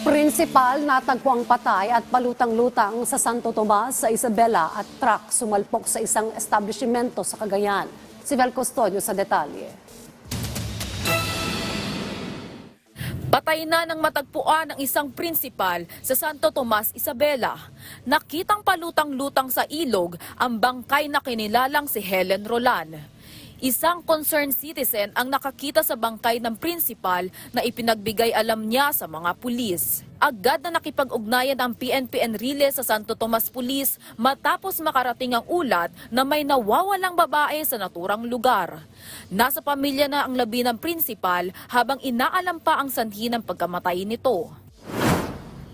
Prinsipal natagpuang patay at palutang-lutang sa Santo Tomas sa Isabela at truck sumalpok sa isang establishmento sa Cagayan. Si Vel Custodio sa detalye. Patay na ng matagpuan ang isang prinsipal sa Santo Tomas, Isabela. Nakitang palutang-lutang sa ilog ang bangkay na kinilalang si Helen Rolan. Isang concerned citizen ang nakakita sa bangkay ng prinsipal na ipinagbigay alam niya sa mga pulis. Agad na nakipag-ugnayan ang PNP Enrile sa Santo Tomas Police matapos makarating ang ulat na may nawawalang babae sa naturang lugar. Nasa pamilya na ang labi ng prinsipal habang inaalam pa ang sanhi ng pagkamatay nito.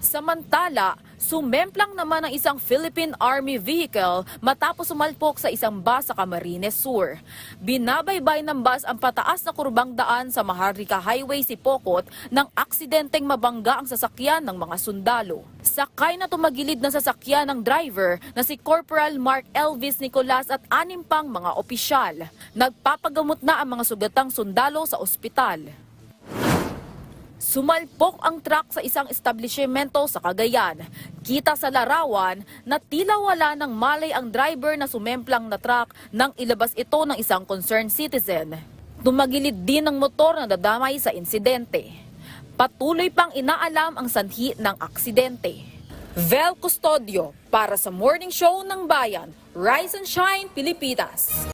Samantala, sumemplang naman ang isang Philippine Army vehicle matapos sumalpok sa isang bus sa Camarines Sur. Binabaybay ng bus ang pataas na kurbang daan sa Maharlika Highway Sipokot nang aksidenteng mabangga ang sasakyan ng mga sundalo. Sakay na tumagilid ng sasakyan ng driver na si Corporal Mark Elvis Nicolas at anim pang mga opisyal. Nagpapagamot na ang mga sugatang sundalo sa ospital. Sumalpok ang truck sa isang establishmento sa Cagayan. Kita sa larawan na tila wala ng malay ang driver na sumemplang na truck nang ilabas ito ng isang concerned citizen. Tumagilid din ang motor na dadamay sa insidente. Patuloy pang inaalam ang sanhi ng aksidente. Vel Custodio para sa Morning Show ng Bayan, Rise and Shine, Pilipinas.